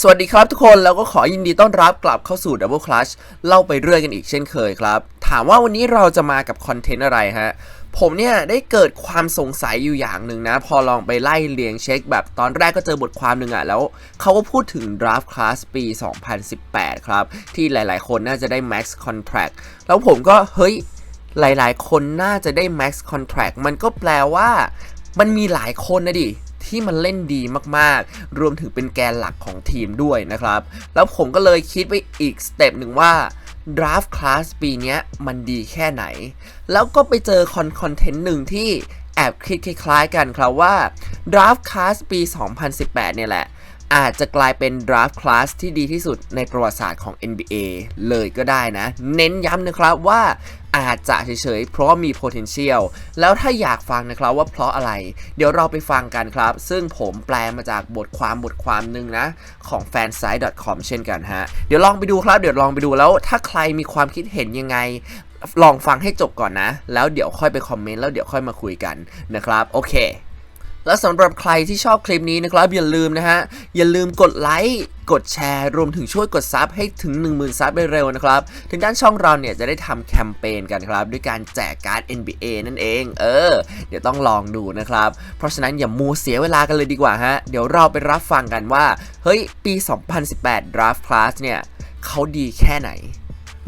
สวัสดีครับทุกคนแล้วก็ขอยินดีต้อนรับกลับเข้าสู่ Double Clutch เล่าไปเรื่อยกันอีกเช่นเคยครับ ถามว่าวันนี้เราจะมากับคอนเทนต์อะไรฮะ ผมเนี่ยได้เกิดความสงสัยอยู่อย่างหนึ่งนะ พอลองไปไล่เรียงเช็ค แบบตอนแรกก็เจอบทความหนึ่งอะแล้วเขาก็พูดถึง Draft Class ปี 2018 ครับ ที่หลายๆ คนน่าจะได้ Max Contract แล้วผมก็เฮ้ยหลายๆ คนน่าจะได้ Max Contract มันก็แปลว่า มันมีหลายคนนะดิ ที่มันเล่นดีมากๆ รวมถึงเป็นแกนหลักของทีมด้วยนะครับ แล้วผมก็เลยคิดไปอีกสเต็ปหนึ่งว่า Draft Class ปีนี้มันดีแค่ไหน แล้วก็ไปเจอคอนคอนเทนต์หนึ่งที่แอบคิดคล้ายๆกันครับว่า Draft Class ปี 2018 เนี่ยแหละ อาจจะกลายเป็น draft class ที่ดีที่สุดในประวัติศาสตร์ของ NBA เลยก็ได้นะ เน้นย้ำนะครับว่าอาจจะเฉยๆ เพราะมี potential แล้วถ้าอยากฟังนะครับว่าเพราะอะไร เดี๋ยวเราไปฟังกันครับ ซึ่งผมแปลมาจากบทความบทความหนึ่งนะ ของ fansite.com เช่นกันฮะ เดี๋ยวลองไปดูครับ เดี๋ยวลองไปดูแล้วถ้าใครมีความคิดเห็นยังไง ลองฟังให้จบก่อนนะ แล้วเดี๋ยวค่อยไปคอมเมนต์แล้วเดี๋ยวค่อยมาคุยกันนะครับ โอเค และสำหรับใครที่ชอบคลิปนี้นะครับอย่าลืมนะฮะอย่าลืมกดไลค์กดแชร์รวมถึงช่วยกดซับให้ถึง 10,000 ซับเร็วๆนะครับถึงด้านช่องเราเนี่ยจะได้ทำแคมเปญกันครับด้วยการแจกการ์ด NBA นั่นเอง เออ เดี๋ยวต้องลองดูนะครับ เพราะฉะนั้นอย่ามัวเสียเวลากันเลยดีกว่าฮะ เดี๋ยวเราไปรับฟังกันว่า เฮ้ย ปี 2018 Draft Class เนี่ยเขาดีแค่ไหน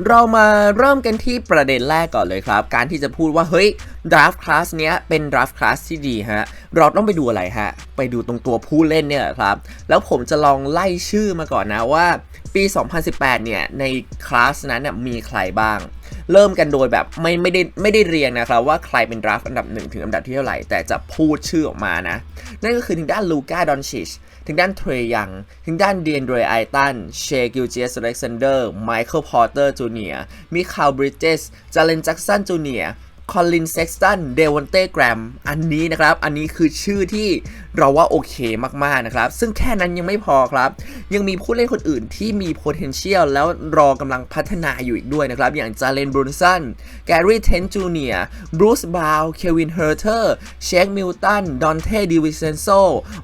เรามาเริ่มกันที่ประเด็นแรกก่อนเลยครับ การที่จะพูดว่า เฮ้ย draft class เนี้ยเป็น draft class ที่ดีฮะ เราต้องไปดูอะไรฮะ ไปดูตรงตัวผู้เล่นเนี่ยครับ แล้วผมจะลองไล่ชื่อมาก่อนนะว่า ปี 2018 เนี่ย ในคลาสนั้นเนี่ยมีใครบ้าง เริ่มกันโดยแบบไม่ไม่ได้ไม่ได้เรียงนะครับ ว่าใครเป็นดราฟต์อันดับ 1 ถึงอันดับที่เท่าไหร่ แต่จะพูดชื่อออกมานะ นั่นก็คือทางด้านลูก้าดอนชิช ถึงด้านเทรยัง ถึงด้านเดียนเดรไอตัน เชกิลเจสเล็กซานเดอร์ ไมเคิลพอร์เตอร์จูเนียร์มิคาลบริดเจสจาเลนแจ็กสันจูเนียร์ คอลินเซ็กตันเดวอนเต้แกรมอันนี้นะครับ อันนี้คือชื่อที่เราว่าโอเคมากๆนะครับ ซึ่งแค่นั้นยังไม่พอครับ ยังมีผู้เล่นคนอื่นที่มี potential แล้วรอกำลังพัฒนาอยู่อีกด้วยนะครับ อย่างจาเลนบรูนสันแกรี่เทนจูเนียร์บรูซบาวเควินเฮอร์เทอร์เชคมิลตันดอนเทดิวิเซนโซ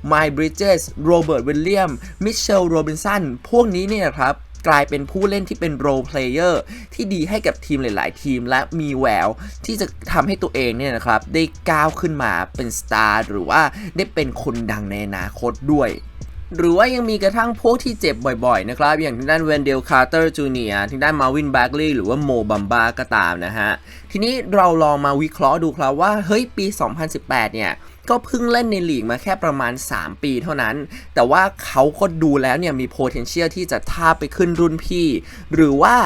ไมบริดเจสโรเบิร์ตวิลเลียมมิเชลโรบินสันพวกนี้เนี่ยครับ กลายเป็นผู้เล่นที่เป็นโร l เพลเยอร์ที่ดีให้กับทีมหลาย ๆ ทีม และมีแววที่จะทำให้ตัวเองเนี่ยนะครับ ได้ก้าวขึ้นมาเป็นสตาร์หรือว่าได้เป็นคนดังในอนาคตด้วยหรือว่ายังมีกระทั่งพวกที่เจ็บบ่อยๆนะครับ อย่างทางด้านเวนเดลคาร์เตอร์จูเนียทางด้านมาวินแบ็กลีย์หรือว่าโมบัมบาก็ตามนะฮะ ทีนี้เราลองมาวิเคราะห์ดูครับว่า เฮ้ย ปี 2018 เนี่ย ก็เพิ่งเล่นในลีกมาแค่ประมาณ 3 ปีเท่านั้น แต่ว่าเขาก็ดูแล้วเนี่ยมี potential ที่จะท่าไปขึ้นรุ่นพี่ หรือว่า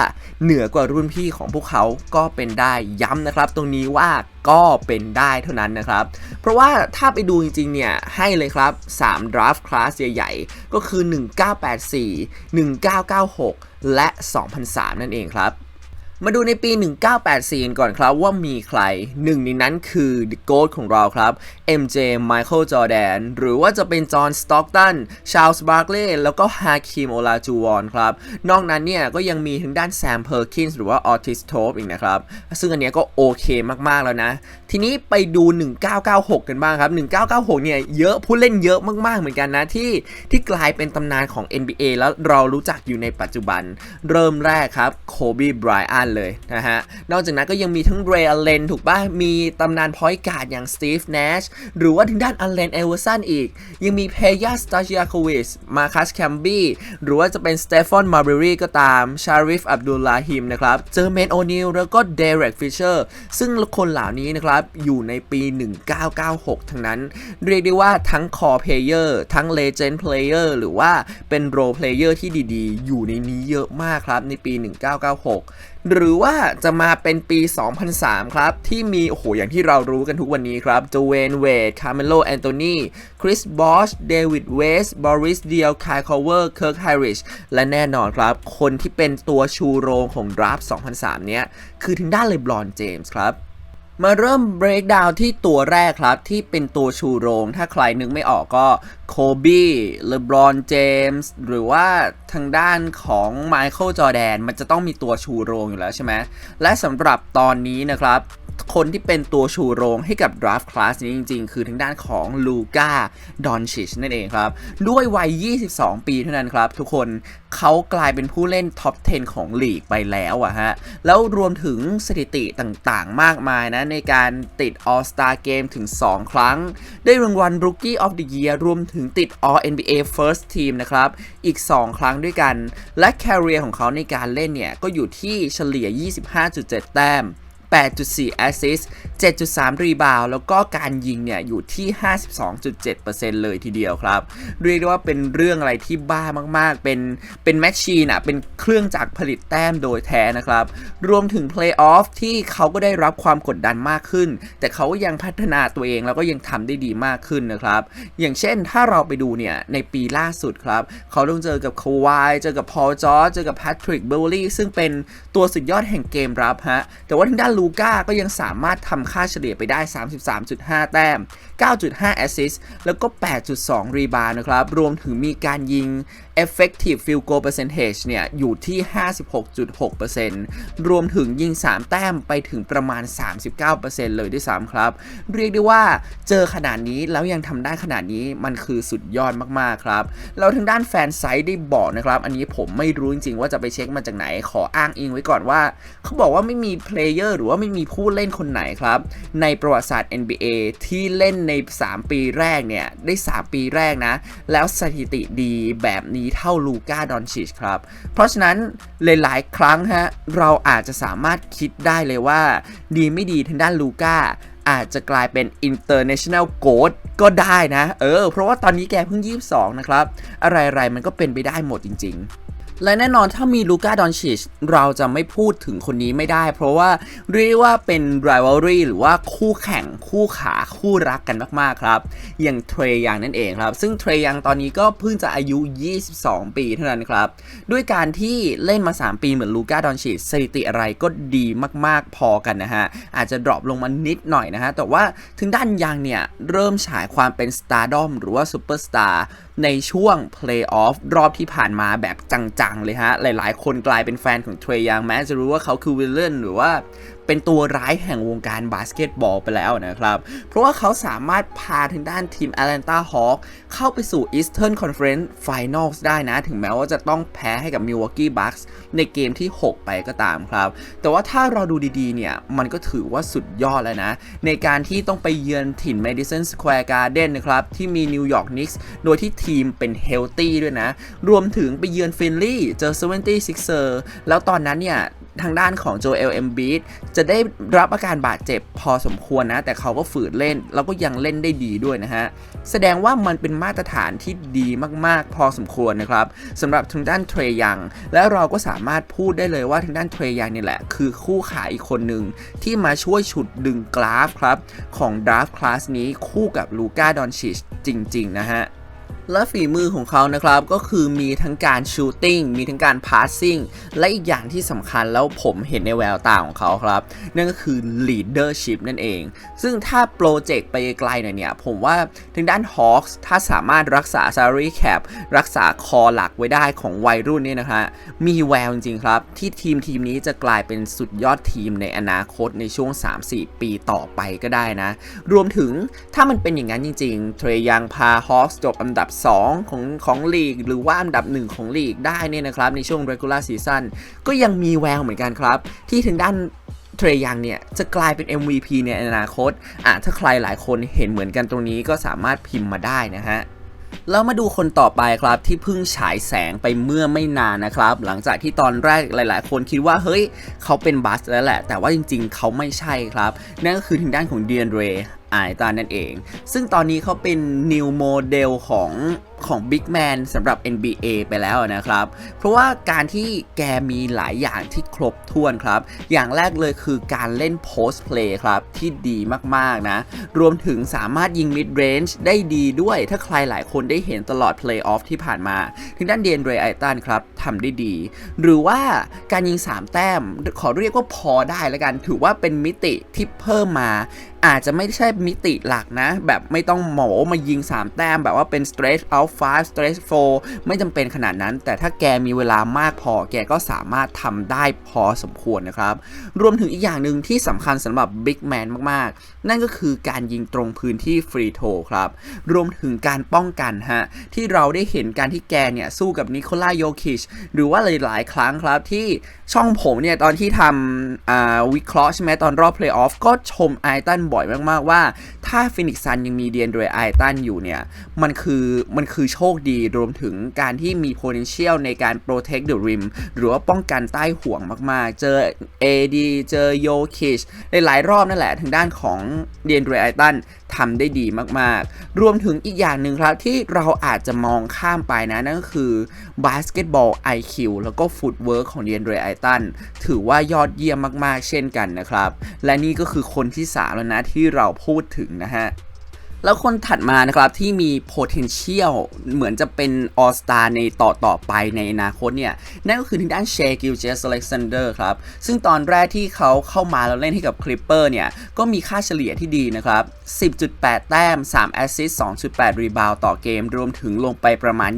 เหนือกว่ารุ่นพี่ของพวกเขาก็เป็นได้ย้ำนะครับ ตรงนี้ว่าก็เป็นได้เท่านั้นนะครับ เพราะว่าถ้าไปดูจริงๆ เนี่ย ให้เลยครับ 3 draft class ใหญ่ๆ ก็คือ 1984 1996 และ 2003 นั่นเองครับ มาดูในปี 1984 กันก่อนครับว่ามีใครหนึ่งในนั้นคือ The GOAT ของเราครับ MJ Michael Jordan หรือว่าจะเป็นจอห์นสต็อกตันชาลส์บาร์ l ล y แล้วก็ฮาคิมโอลาจูวอนครับ นอกนั้นเนี่ยก็ยังมีทางด้านแซมเพอร์คินส์หรือว่าออทิสโทปอีกนะครับ ซึ่งอันเนี้ยก็โอเคมาก ๆ แล้วนะ ทีนี้ไปดู 1996 กันบ้างครับ 1996 เนี่ยเยอะผู้เล่นเยอะมาก ๆ เหมือนกันนะที่ที่กลายเป็นตำนานของ NBA แล้วเรารู้จักอยู่ในปัจจุบัน เริ่มแรกครับโคบีไบรอันเลยนะฮะ นอกจากนั้นก็ยังมีทั้งเรย์อเลนถูกป่ะ มีตำนานพอยการ์ดอย่างสตีฟเนชหรือว่าทางด้านอเลนเอเวอร์สันอีก ยังมีเพยาสตาชิอาควิสมาคัสแคมบี้หรือว่าจะเป็นสเตฟอนมาร์เบรีก็ตามชาริฟอับดุลลาฮิมนะครับเจอเมนโอนิลแล้วก็เดเร็กฟิชเชอร์ซึ่งคนเหล่านี้นะครับ อยู่ในปี 1996 ทั้งนั้น เรียกได้ว่าทั้งคอเพลเยอร์ทั้งเลเจนด์เพลเยอร์หรือว่าเป็นโรเพลเยอร์ที่ดีๆ อยู่ในนี้เยอะมากครับในปี 1996 หรือว่าจะมาเป็นปี 2003 ครับ ที่มี โอ้โห อย่างที่เรารู้กันทุกวันนี้ครับจเวนเวดคาร์เมโลแอนโทนีคริสบอชเดวิดเวสบอริสเดียลคายคอเวอร์เคิร์กไฮริชและแน่นอนครับ คนที่เป็นตัวชูโรงของดราฟ2003 เนี้ย คือทางด้านเลบรอนเจมส์ครับ มาเริ่ม break down ที่ตัวแรกครับ ที่เป็นตัวชูโรง ถ้าใครนึกไม่ออกก็โคบีเลบรอนเจมส์หรือว่าทางด้านของไมเคิลจอแดนมันจะต้องมีตัวชูโรงอยู่แล้วใช่ไหมและสำหรับตอนนี้นะครับ คนที่เป็นตัวชูโรงให้กับ draft class นี้จริง ๆ คือทางด้านของลูกาดอนชิชนั่นเองครับ ด้วยวัย 22 ปีเท่านั้นครับ ทุกคนเขากลายเป็นผู้เล่นท็อป 10 ของลีกไปแล้วอะฮะ แล้วรวมถึงสถิติต่างๆ มากมายนะ ในการติด All Star Game ถึง 2 ครั้ง ได้รางวัล Rookie of the Year รวมถึงติด All NBA First Team นะครับ อีก 2 ครั้งด้วยกัน และ career ของเขาในการเล่นเนี่ย ก็อยู่ที่เฉลี่ย 25.7 แต้ม 8.4 assist 7.3 รีบาวแล้วก็การยิงเนี่ยอยู่ที่ 52.7%เลยทีเดียวครับ เรียกได้ว่าเป็นเรื่องอะไรที่บ้ามากๆ เป็นเป็นแมชชีนอะ เป็นเครื่องจักรผลิตแต้มโดยแท้นะครับ รวมถึงเพลย์ออฟที่เขาก็ได้รับความกดดันมากขึ้น แต่เขาก็ยังพัฒนาตัวเองแล้วก็ยังทำได้ดีมากขึ้นนะครับ อย่างเช่นถ้าเราไปดูเนี่ย ในปีล่าสุดครับ เขาต้องเจอกับคาวายเจอกับพอลจอร์เจอกับแพทริกเบลลี่ซึ่งเป็นตัวสุดยอดแห่งเกมรับฮะแต่ว่าทางด้านลูก้าก็ยังสามารถทำค่าเฉลี่ยไปได้ 33.5 แต้ม 9.5 แอสซิสต์แล้วก็ 8.2 รีบาวนะครับ รวมถึงมีการยิง effective field goal percentage เนี่ยอยู่ที่ 56.6%รวมถึงยิง 3 แต้มไปถึงประมาณ 39%เลยด้วยซ้ำครับ เรียกได้ว่าเจอขนาดนี้แล้วยังทำได้ขนาดนี้มันคือสุดยอดมากๆครับแล้วทางด้านแฟนไซต์ได้บอกนะครับ อันนี้ผมไม่รู้จริงๆว่าจะไปเช็คมาจากไหน ขออ้างอิงไว้ก่อนว่า เขาบอกว่าไม่มีเพลเยอร์หรือว่าไม่มีผู้เล่นคนไหนครับ ในประวัติศาสตร์ NBA ที่เล่นใน 3 ปีแรกเนี่ยได้ 3 ปีแรกนะ แล้วสถิติดีแบบนี้เท่าลูก้าดอนชิชครับ เพราะฉะนั้นหลายๆ ครั้งฮะเราอาจจะสามารถคิดได้เลยว่า ดีไม่ดีทางด้านลูก้าอาจจะกลายเป็น international goat ก็ได้นะ เออ เพราะว่าตอนนี้แกเพิ่ง 22 นะครับ อะไรๆ มันก็เป็นไปได้หมดจริง ๆ และแน่นอนถ้ามีลูก้าดอนชิชเราจะไม่พูดถึงคนนี้ไม่ได้ เพราะว่าเรียกว่าเป็น rivalry หรือว่าคู่แข่งคู่ขาคู่รักกันมากๆครับ อย่างเทรยังนั่นเองครับ ซึ่งเทรยังตอนนี้ก็เพิ่งจะอายุ 22 ปีเท่านั้นครับ ด้วยการที่เล่นมา 3 ปีเหมือนลูก้าดอนชิชสถิติอะไรก็ดีมากๆพอกันนะฮะ อาจจะดรอปลงมานิดหน่อยนะฮะ แต่ว่าถึงด้านยังเนี่ย เริ่มฉายความเป็นสตาร์ดอมหรือว่าซูเปอร์สตาร์ ในช่วงเพลย์ออฟรอบที่ผ่านมาแบบจังๆ เลยฮะ หลายๆ คนกลายเป็นแฟนของเทรยังแม้จะรู้ว่าเขาคือวิลเลนหรือว่าเป็นตัวร้ายแห่งวงการบาสเกตบอลไปแล้วนะครับ เพราะว่าเขาสามารถพาทางด้านทีม Atlanta Hawks เข้าไปสู่ Eastern Conference Finals ได้นะ ถึงแม้ว่าจะต้องแพ้ให้กับ Milwaukee Bucks ในเกมที่ 6 ไปก็ตามครับ แต่ว่าถ้าเราดูดีๆ เนี่ย มันก็ถือว่าสุดยอดแล้วนะ ในการที่ต้องไปเยือนถิ่น Madison Square Garden นะครับ ที่มี New York Knicks โดยที่ทีมเป็น healthy ด้วยนะ รวมถึงไปเยือนฟินลี่เจอ 76er แล้วตอนนั้นเนี่ย ทางด้านของโจเอลเอมบีจะได้รับอาการบาดเจ็บพอสมควรนะ แต่เขาก็ฝืนเล่น แล้วก็ยังเล่นได้ดีด้วยนะฮะ แสดงว่ามันเป็นมาตรฐานที่ดีมากๆ พอสมควรนะครับสำหรับทางด้านเทรยัง และเราก็สามารถพูดได้เลยว่าทางด้านเทรยังนี่แหละ คือคู่ขายอีกคนหนึ่งที่มาช่วยฉุดดึงกราฟครับ ของดราฟคลาสนี้คู่กับลูก้าดอนชิชจริง ๆ นะฮะ และฝีมือของเขานะครับก็คือมีทั้งการชูตติ้งมีทั้งการพาสซิ่งและอีกอย่างที่สำคัญแล้วผมเห็นในแววตาของเขาครับ นั่นก็คือ leadership นั่นเอง ซึ่งถ้าโปรเจกต์ไปไกลหน่อยเนี่ย ผมว่าทางด้าน Hawks ถ้าสามารถรักษา salary cap รักษาคอหลักไว้ได้ของวัยรุ่นเนี่ยนะฮะมีแววจริงๆครับ ที่ทีมทีมนี้จะกลายเป็นสุดยอดทีมในอนาคตในช่วง 3-4 ปีต่อไปก็ได้นะ รวมถึงถ้ามันเป็นอย่างนั้นจริงๆเทรยังพา Hawks จบอันดับ2 ของของลีก หรือว่าอันดับ 1 ของลีกได้เนี่ยนะครับ ในช่วง regular season ก็ยังมีแววเหมือนกันครับ ที่ถึงด้านเทรยังเนี่ย จะกลายเป็น MVP ในอนาคตอะถ้าใครหลายคนเห็นเหมือนกันตรงนี้ก็สามารถพิมพ์มาได้นะฮะแล้วมาดูคนต่อไปครับที่เพิ่งฉายแสงไปเมื่อไม่นานนะครับ หลังจากที่ตอนแรกหลาย ๆ คนคิดว่าเฮ้ย เขาเป็นบัสแล้วแหละ แต่ว่าจริง ๆ เขาไม่ใช่ครับ นั่นก็คือทางด้านของเดียนเร ไอตานั่นเอง ซึ่งตอนนี้เขาเป็น new model ของของ Big Man สำหรับ NBA ไปแล้วนะครับ เพราะว่าการที่แกมีหลายอย่างที่ครบถ้วนครับ อย่างแรกเลยคือการเล่น post play ครับ ที่ดีมากๆนะ รวมถึงสามารถยิง mid range ได้ดีด้วย ถ้าใครหลายคนได้เห็นตลอด playoff ที่ผ่านมาทางด้านเดียนเรย์ไอตันครับทำได้ดี หรือว่าการยิง 3 แต้ม ขอเรียกว่าพอได้แล้วกัน ถือว่าเป็นมิติที่เพิ่มมา อาจจะไม่ใช่มิติหลักนะ แบบไม่ต้องหมอมายิง 3 แต้ม แบบว่าเป็น straight out 5 stretch 4ไม่จำเป็นขนาดนั้น แต่ถ้าแกมีเวลามากพอ แกก็สามารถทำได้พอสมควรนะครับ รวมถึงอีกอย่างหนึ่งที่สำคัญสำหรับ Big Man มาก ๆ นั่นก็คือการยิงตรงพื้นที่ฟรีโทครับ รวมถึงการป้องกันฮะ ที่เราได้เห็นการที่แกเนี่ย สู้กับนิโคลาโยคิชหรือว่าหลาย ๆ ครั้งครับที่ช่องผมเนี่ย ตอนที่ทำอ่าวิเคราะห์ใช่ไหมตอนรอบเพลย์ออฟก็ชมไอตันบ่อยมากๆว่า ถ้าฟินิกซันยังมีเดียนโดยไอตันอยู่เนี่ย มันคือมันคือโชคดีรวมถึงการที่มี potential ในการ protect the rim หรือว่าป้องกันใต้ห่วงมากๆ เจอ AD เจอโยคิชหลายๆรอบนั่นแหละทางด้านของเดียนโดยไอตัน ทำได้ดีมากๆ รวมถึงอีกอย่างหนึ่งครับที่เราอาจจะมองข้ามไปนะ นั่นก็คือบาสเกตบอล IQ แล้วก็ฟุตเวิร์กของเดียนเดยไอตันถือว่ายอดเยี่ยมมากๆ เช่นกันนะครับ และนี่ก็คือคนที่ 3 แล้วนะที่เราพูดถึงนะฮะ แล้วคนถัดมานะครับที่มี potential เหมือนจะเป็น all star ในต่อต่อไปในอนาคตเนี่ย นั่นก็คือทางด้านเชกิลเจสอเล็กซานเดอร์ครับ ซึ่งตอนแรกที่เขาเข้ามาแล้วเล่นให้กับคลิปเปอร์เนี่ย ก็มีค่าเฉลี่ยที่ดีนะครับ 10.8 แต้ม 3 แอสซิสต์ 2.8 รีบาวต่อเกม รวมถึงลงไปประมาณ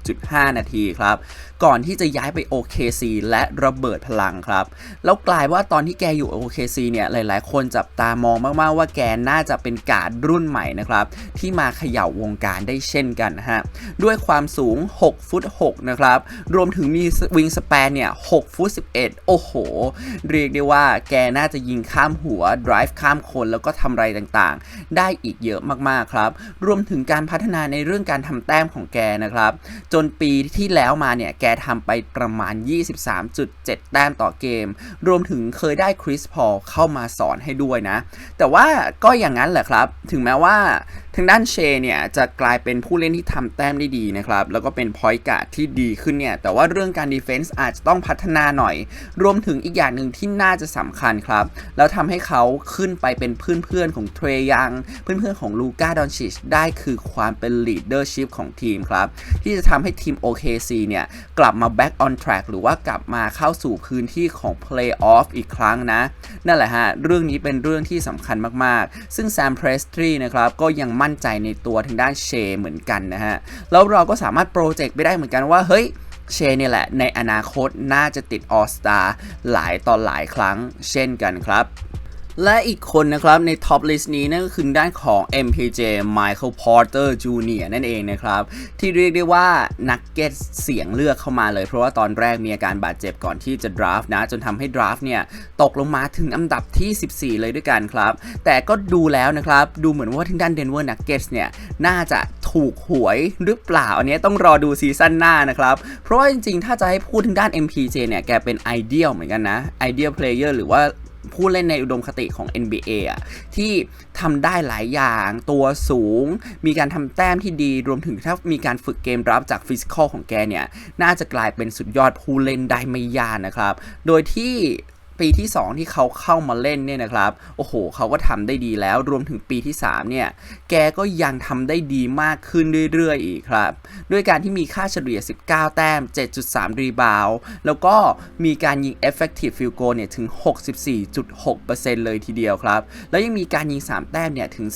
26.5 นาทีครับ ก่อนที่จะย้ายไป OKC และระเบิดพลังครับ แล้วกลายว่าตอนที่แกอยู่ OKC เนี่ยหลาย ๆ คนจับตามองมาก ๆ ว่าแกน่าจะเป็นการรุ่นใหม่นะครับ ที่มาเขย่าวงการได้เช่นกันฮะ ด้วยความสูง 6 ฟุต 6 นะครับ รวมถึงมีวิงสเปนเนี่ย 6 ฟุต 11 โอ้โห เรียกได้ว่าแกน่าจะยิงข้ามหัว drive ข้ามคนแล้วก็ทำอะไรต่าง ๆ ได้อีกเยอะมาก ๆ ครับ รวมถึงการพัฒนาในเรื่องการทำแต้มของแกนะครับ จนปีที่แล้วมาเนี่ยแกทำไปประมาณ 23.7 แต้มต่อเกม รวมถึงเคยได้คริสพอลเข้ามาสอนให้ด้วยนะ แต่ว่าก็อย่างนั้นแหละครับ ถึงแม้ว่า ทางด้านเชเนี่ยจะกลายเป็นผู้เล่นที่ทำแต้มได้ดีนะครับ แล้วก็เป็นพอยต์การ์ดที่ดีขึ้นเนี่ย แต่ว่าเรื่องการดีเฟนส์อาจจะต้องพัฒนาหน่อย รวมถึงอีกอย่างหนึ่งที่น่าจะสำคัญครับ แล้วทำให้เขาขึ้นไปเป็นเพื่อนๆของเทรยัง เพื่อนๆของลูก้าดอนชิชได้คือความเป็น leadership ของทีมครับ ที่จะทำให้ทีม OKC เนี่ย กลับมา back on track หรือว่ากลับมาเข้าสู่พื้นที่ของ playoff อีกครั้งนะ นั่นแหละฮะ เรื่องนี้เป็นเรื่องที่สำคัญมากๆ ซึ่งแซมเพรสตรีนะครับก็ยังไม่ั่นใจในตัวทางด้านเชเหมือนกันนะฮะ แล้วเราก็สามารถโปรเจกต์ไปได้เหมือนกันว่า เฮ้ยเชเนี่ยแหละ ในอนาคตน่าจะติดออสตาหลายตอนหลายครั้งเช่นกันครับ และอีกคนนะครับในท็อปลิสต์นี้นั่นก็คือด้านของ MPJ Michael Porter Jr. นั่นเองนะครับ ที่เรียกได้ว่านักเก็ตเสียงเลือกเข้ามาเลย เพราะว่าตอนแรกมีอาการบาดเจ็บก่อนที่จะดราฟต์นะ จนทำให้ดราฟต์เนี่ย ตกลงมาถึงอันดับที่ 14 เลยด้วยกันครับ แต่ก็ดูแล้วนะครับ ดูเหมือนว่าทางด้าน Denver Nuggets เนี่ย น่าจะถูกหวยหรือเปล่า อันนี้ต้องรอดูซีซั่นหน้านะครับ เพราะว่าจริงๆ ถ้าจะให้พูดทางด้าน MPJ เนี่ยแกเป็นไอเดียลเหมือนกันนะไอเดียลเพลเยอร์หรือว่า ผู้เล่นในอุดมคติของ NBA อะที่ทำได้หลายอย่างตัวสูง มีการทำแต้มที่ดีรวมถึงถ้ามีการฝึกเกมรับจากฟิสิกอลของแกเนี่ย น่าจะกลายเป็นสุดยอดผู้เล่นได้ไม่ยากนะครับ โดยที่ ปีที่ 2 ที่เขาเข้ามาเล่นเนี่ยนะครับ โอ้โห เขาก็ทำได้ดีแล้ว รวมถึงปีที่ 3 เนี่ย แกก็ยังทำได้ดีมากขึ้นเรื่อยๆ อีกครับ ด้วยการที่มีค่าเฉลี่ย 19 แต้ม 7.3 รีบาวแล้วก็มีการยิง effective field goal เนี่ยถึง 64.6%เลยทีเดียวครับ แล้วยังมีการยิง 3 แต้มเนี่ยถึง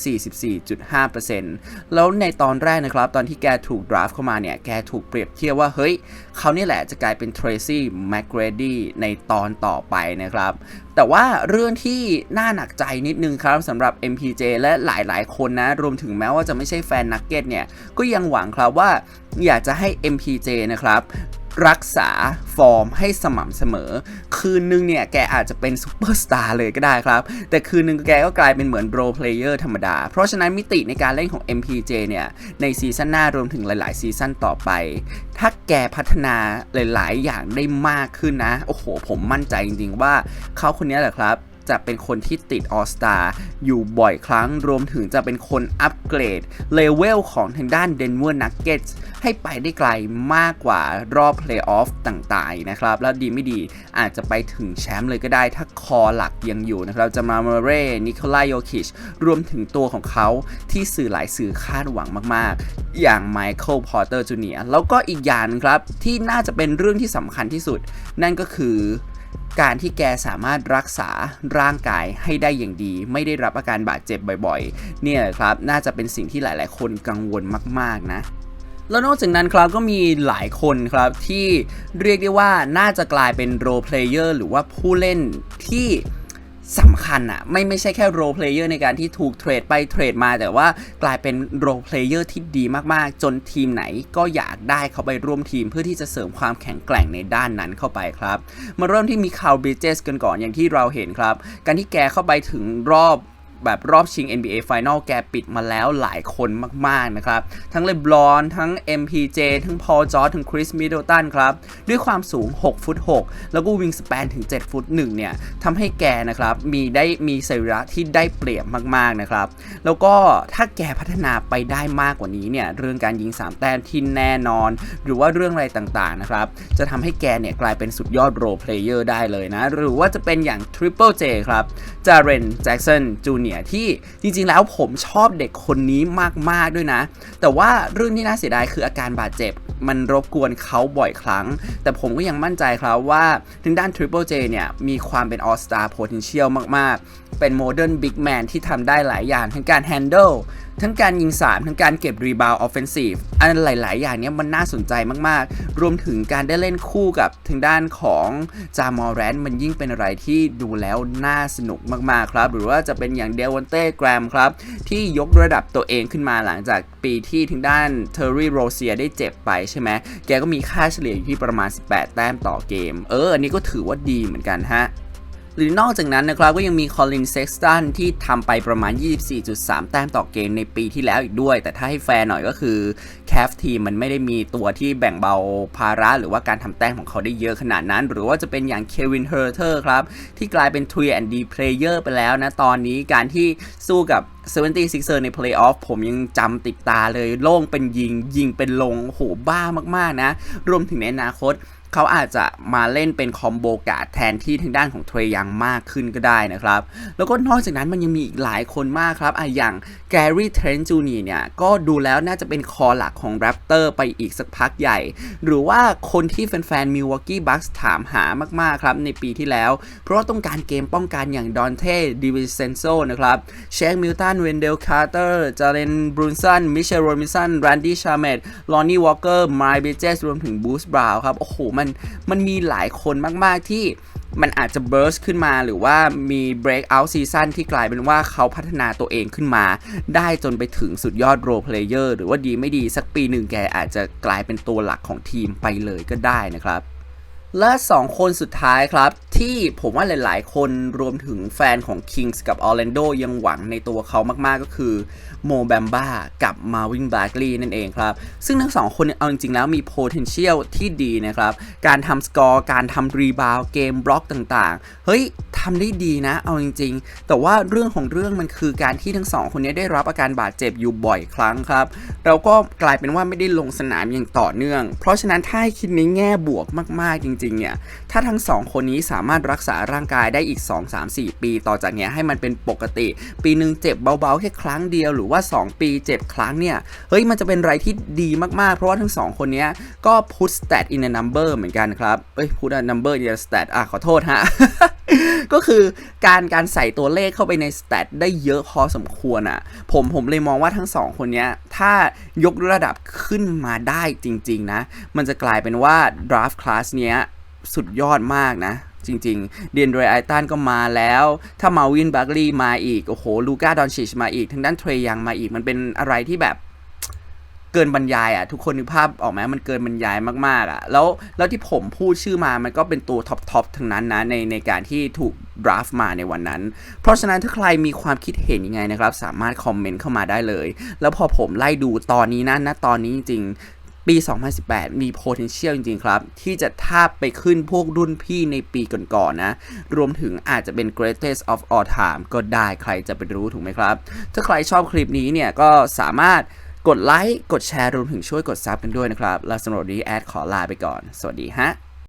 44.5%แล้วในตอนแรกนะครับ ตอนที่แกถูก draft เข้ามาเนี่ย แกถูกเปรียบเทียบว่า เฮ้ย เขาเนี่ยแหละจะกลายเป็น Tracy McGrady ในตอนต่อไปนะครับ แต่ว่าเรื่องที่น่าหนักใจนิดนึงครับสำหรับ MPJ และหลายๆ คนนะ รวมถึงแม้ว่าจะไม่ใช่แฟนนักเก็ตเนี่ย ก็ยังหวังครับว่าอยากจะให้ MPJ นะครับ รักษาฟอร์มให้สม่ำเสมอ คืนนึงเนี่ยแกอาจจะเป็นซูเปอร์สตาร์เลยก็ได้ครับ แต่คืนนึงแกก็กลายเป็นเหมือนโรเพลเยอร์ธรรมดา เพราะฉะนั้นมิติในการเล่นของ MPJ เนี่ย ในซีซั่นหน้ารวมถึงหลาย ๆ ซีซั่นต่อไป ถ้าแกพัฒนาหลาย ๆ อย่างได้มากขึ้นนะ โอ้โห ผมมั่นใจจริง ๆ ว่าเขาคนนี้แหละครับจะเป็นคนที่ติดออสตาอยู่บ่อยครั้ง รวมถึงจะเป็นคนอัปเกรดเลเวลของทางด้าน Denver Nuggets ให้ไปได้ไกลมากกว่ารอบเพลย์ออฟต่างๆนะครับ แล้วดีไม่ดีอาจจะไปถึงแชมป์เลยก็ได้ ถ้าคอหลักยังอยู่นะครับจะมาเมเร่นิโคลายโยคิชรวมถึงตัวของเขาที่สื่อหลายสื่อคาดหวังมากๆ อย่างไมเคิลพอร์เตอร์จูเนียแล้วก็อีกอย่างหนึงครับ ที่น่าจะเป็นเรื่องที่สำคัญที่สุด นั่นก็คือการที่แกสามารถรักษาร่างกายให้ได้อย่างดี ไม่ได้รับอาการบาดเจ็บบ่อยๆ เนี่ยครับ น่าจะเป็นสิ่งที่หลายๆ คนกังวลมากๆนะ แล้วนอกจากนั้นครับก็มีหลายคนครับที่เรียกได้ว่าน่าจะกลายเป็นโรเพลเยอร์หรือว่าผู้เล่นที่สำคัญอะไม่ไม่ใช่แค่โรเพลเยอร์ในการที่ถูกเทรดไปเทรดมาแต่ว่ากลายเป็นโรเพลเยอร์ที่ดีมากๆ จนทีมไหนก็อยากได้เขาไปร่วมทีมเพื่อที่จะเสริมความแข็งแกร่งในด้านนั้นเข้าไปครับ มาเริ่มที่มีคาร์บิเจสกันก่อนอย่างที่เราเห็นครับ การที่แกเข้าไปถึงรอบ แบบรอบชิง NBA Final แกปิดมาแล้วหลายคนมากๆนะครับ ทั้งเลบรอน ทั้ง MPJ ทั้งพอลจอร์ทั้งคริสมิดเดิลตันครับ ด้วยความสูง 6 ฟุต 6 แล้วก็วิงส p ปนถึง 7 ฟุต 1 เนี่ยทำให้แกนะครับ มีได้มีสรีระที่ได้เปรียบมากๆนะครับ แล้วก็ถ้าแกพัฒนาไปได้มากกว่านี้เนี่ย เรื่องการยิง 3 แต้มที่แน่นอน หรือว่าเรื่องอะไรต่างๆนะครับ จะทำให้แกเนี่ยกลายเป็นสุดยอดโรเพลเยอร์ได้เลยนะ หรือว่าจะเป็นอย่าง Triple J ครับจาเรนแจ็กสันจูเนียที่จริงๆแล้วผมชอบเด็กคนนี้มากๆด้วยนะ แต่ว่าเรื่องที่น่าเสียดายคืออาการบาดเจ็บ มันรบกวนเขาบ่อยครั้ง แต่ผมก็ยังมั่นใจครับว่าทางด้าน Triple J เนี่ยมีความเป็น All Star Potential มากๆ เป็น Modern Big Man ที่ทำได้หลายอย่าง ทั้งการ Handle ทั้งการยิง3ทั้งการเก็บรีบาวออฟเฟนซีฟอันหลาย ๆ อย่างนี้มันน่าสนใจมาก ๆ รวมถึงการได้เล่นคู่กับทางด้านของจามอร์แรนมันยิ่งเป็นอะไรที่ดูแล้วน่าสนุกมาก ๆ ครับ หรือว่าจะเป็นอย่างเดวันเต้แกรมครับ ที่ยกระดับตัวเองขึ้นมาหลังจากปีที่ทางด้านเทอร์รี่โรเซียได้เจ็บไปใช่ไหมแกก็มีค่าเฉลี่ยอยู่ที่ประมาณ 18 แต้มต่อเกม เอออันนี้ก็ถือว่าดีเหมือนกันฮะ หรือนอกจากนั้นนะครับก็ยังมีคอลินเซ็กสตันที่ทำไปประมาณ 24.3 แต้มต่อเกมในปีที่แล้วอีกด้วย แต่ถ้าให้แฟร์หน่อยก็คือแคฟทีมมันไม่ได้มีตัวที่แบ่งเบาภาระ หรือว่าการทำแต้มของเขาได้เยอะขนาดนั้น หรือว่าจะเป็นอย่างเควินเฮอร์เทอร์ครับที่กลายเป็น3 and D player ไปแล้วนะตอนนี้การที่สู้กับ 76er ใน Playoff ผมยังจำติดตาเลย โล่งเป็นยิงยิงเป็นลงโหบ้ามากๆนะ รวมถึงในอนาคต เขาอาจจะมาเล่นเป็นคอมโบกาดแทนที่ทางด้านของเทรยังมากขึ้นก็ได้นะครับ แล้วก็นอกจากนั้นมันยังมีอีกหลายคนมากครับอะอย่างแกรี่เทรนจูเนียเนี่ยก็ดูแล้วน่าจะเป็นคอหลักของแรปเตอร์ไปอีกสักพักใหญ่ หรือว่าคนที่แฟนๆมิววอกกี้บัคส์ถามหามากๆครับในปีที่แล้ว เพราะว่าต้องการเกมป้องกันอย่างดอนเท่ดิวิเซนโซนะครับเชคมิลตันเวนเดลคาร์เตอร์จาเลนบรูนสันมิเชลโรมิสันแรนดี้ชาเมตลอนนี่วอลเกอร์ไมล์เบเจสรวมถึงบูสบราวครับโอ้โหมันมันมีหลายคนมาก ๆ ที่มันอาจจะเบรสขึ้นมาหรือว่ามี breakout season ที่กลายเป็นว่าเขาพัฒนาตัวเองขึ้นมา ได้จนไปถึงสุดยอด role player หรือว่าดีไม่ดีสักปีหนึ่งแกอาจจะกลายเป็นตัวหลักของทีมไปเลยก็ได้นะครับ และ2คนสุดท้ายครับ ที่ผมว่าหลายๆ คนรวมถึงแฟนของ Kings กับ Orlando ยังหวังในตัวเขามากๆก็คือโมแบมบ้ากับมาวินบ a กลีนั่นเองครับ ซึ่งทั้งสองคนเอาจริง ๆ แล้วมี potential ที่ดีนะครับ การทำสกอร์การทำรีบาวเกมบล็อกต่างๆ เฮ้ยทำได้ดีนะ เอาจริง ๆ แต่ว่าเรื่องของเรื่องมันคือการที่ทั้งสองคนนี้ได้รับอาการบาดเจ็บอยู่บ่อยครั้งครับ เราก็กลายเป็นว่าไม่ได้ลงสนามอย่างต่อเนื่อง เพราะฉะนั้นถ้าคิดในแง่บวกมากๆจริงๆเนี่ยถ้าทั้งสองคนนี้สามารถรักษาร่างกายได้อีก 2 3 4 ปี ต่อจากเนี้ยให้มันเป็นปกติ ปีหนึ่งเจ็บเบาๆแค่ครั้งเดียวหรือว่า 2 ปีเจ็บครั้งเนี่ยเฮ้ยมันจะเป็นอะไรที่ดีมากๆ เพราะว่าทั้งสองคนนี้ก็ put stat in a number เหมือนกันครับเอ้ย put a number in a stat อะขอโทษฮะก็คือการการใส่ตัวเลขเข้าไปในสแตทได้เยอะพอสมควรอะ่ะ ผมผมเลยมองว่าทั้งสองคนเนี้ย ถ้ายกระดับขึ้นมาได้จริง ๆ นะ มันจะกลายเป็นว่า draft class เนี้ย สุดยอดมากนะ จริงๆ เดียนโดยไอตันก็มาแล้ว ถ้ามาวินบักลีมาอีก โอ้โห ลูก้าดอนชิชมาอีกทางด้านเทรยังมาอีก มันเป็นอะไรที่แบบเกินบรรยายอะ ทุกคนนึกภาพออกไหมมันเกินบรรยายมากๆอะ แล้วแล้วที่ผมพูดชื่อมามันก็เป็นตัวท็อปทอปทั้งนั้นนะ ในในการที่ถูกดราฟมาในวันนั้น เพราะฉะนั้นถ้าใครมีความคิดเห็นยังไงนะครับ สามารถคอมเมนต์เข้ามาได้เลย แล้วพอผมไล่ดูตอนนี้นะณตอนนี้จริง ปี 2018 มี potential จริงๆ ครับ ที่จะทาบไปขึ้นพวกรุ่นพี่ในปีก่อนๆนะ รวมถึงอาจจะเป็น greatest of all time ก็ได้ใครจะไปรู้ถูกไหมครับ ถ้าใครชอบคลิปนี้เนี่ย ก็สามารถกดไลค์ กดแชร์รวมถึงช่วยกดซับกันด้วยนะครับ แล้วสำหรับนี้แอดขอลาไปก่อน สวัสดีฮะ